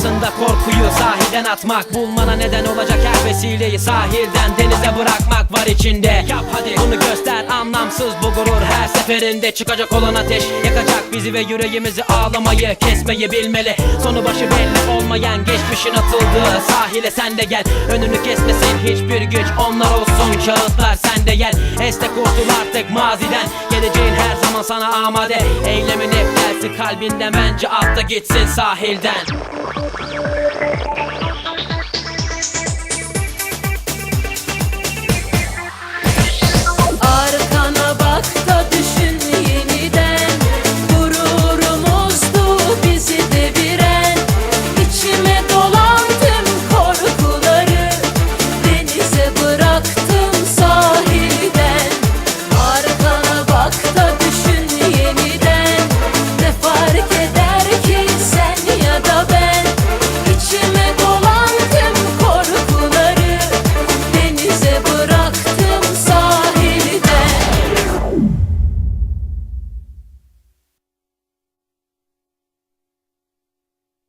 aslında korkuyu sahiden atmak Bulmana neden olacak her vesileyi sahilden denize bırakmak var içinde. Yap hadi. Bunu göster anlamsız bu gurur her seferinde. Çıkacak olan ateş yakacak bizi ve yüreğimizi ağlamayı kesmeyi bilmeli. Sonu başı belli olmayan geçmişin atıldığı sahile sen de gel. Önünü kesmesin hiçbir güç onlar olsun. Kağıtlar sen de gel Este kurtul artık maziden. Geleceğin her zaman sana amade. Eylemin hep gelsin kalbinden bence atla gitsin sahilden. Thank you.